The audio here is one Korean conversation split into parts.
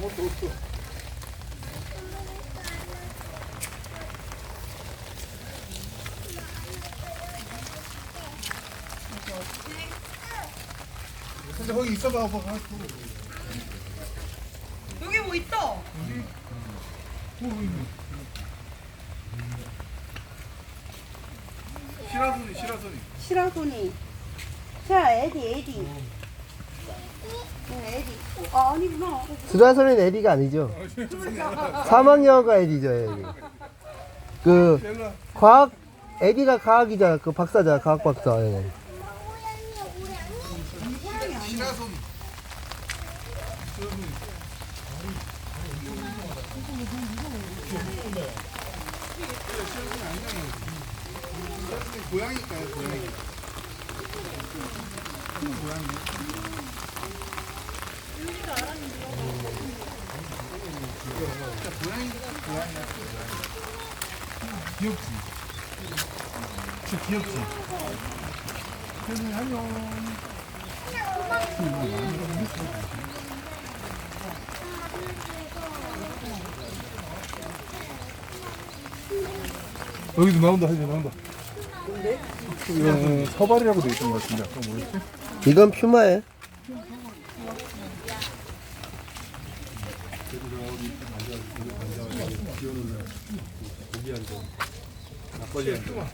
아무것도 없어. 근데 거기 있어봐, 봐. 봐. 여기 뭐 있다. 시라소니, 시라소니. 시라소니. 자, 에디, 에디. 응, 에디. 아, 아니구나. 수라소리는 에디가 아니죠. 3학년가 에디죠, 에디. 그. 과학, 에디가 과학이잖아. 그 박사잖아, 과학 박사. 예. 시라소니. 고양이니까요, 고양이. 고양이. 진짜 고양이, 고양이야. 귀엽지? 진짜 귀엽지? 세상에 안녕. 여기도 나온다, 하지 나온다. 근데? 이거 서발이라고 돼 있던 것 같은데, 아까 뭐였지? 이건 퓨마예요. 막걸리한테. 어,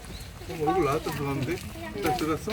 얼굴 나왔다 들어갔는데? 일단 들어갔어?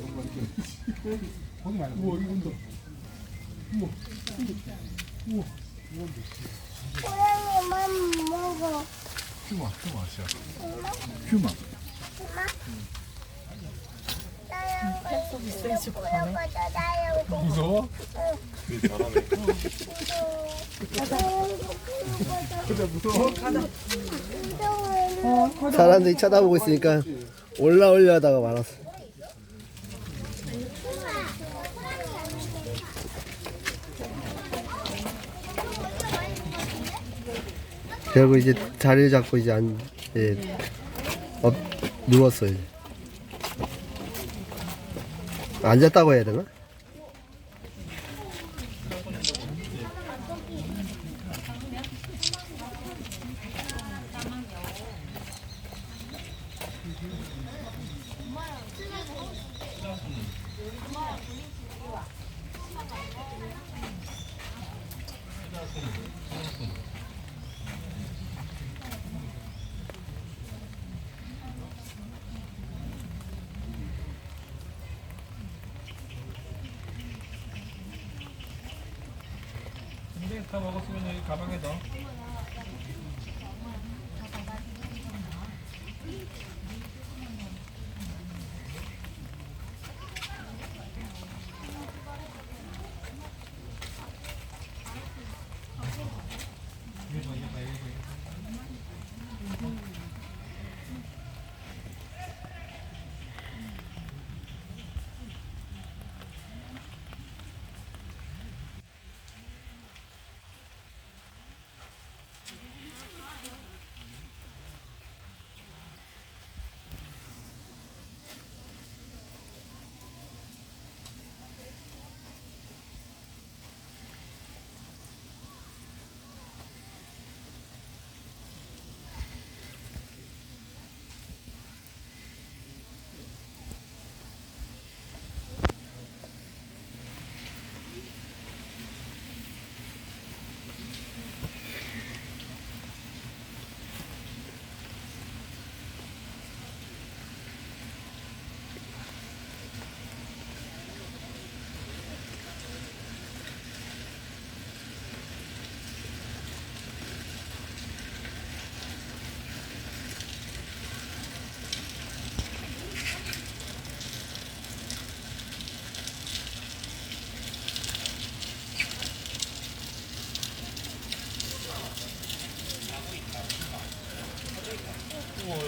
고양이만 먹어. 퓨마, 퓨마, 시야. 보여줘줘, 나요. 무서워? 사람들이 쳐다보고 있으니까 올라오려 하다가 말았어. 결국 이제 자리를 잡고 이제 안, 예, 업, 누웠어, 이제. 앉았다고 해야 되나? 근데 다 먹었으면 여기 가방에 넣어 이분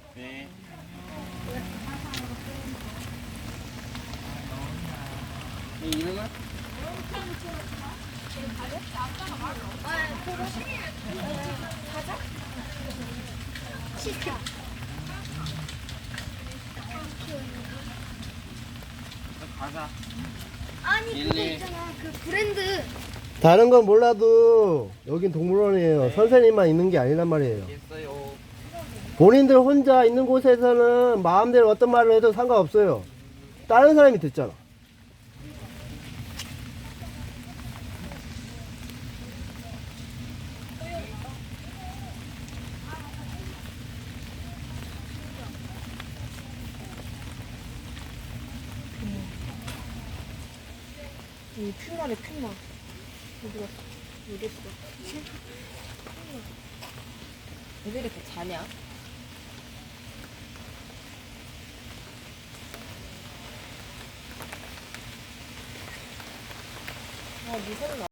네. 이 이름은? 가자. 아니 그거 일리. 있잖아 그 브랜드 다른 건 몰라도 여긴 동물원이에요 선생님만 있는 게 아니란 말이에요 있어요. 본인들 혼자 있는 곳에서는 마음대로 어떤 말을 해도 상관없어요 다른 사람이 듣잖아 이 퓨마네 퓨마 어디 갔어 어디 있어 왜 이렇게 자냐? 아 무슨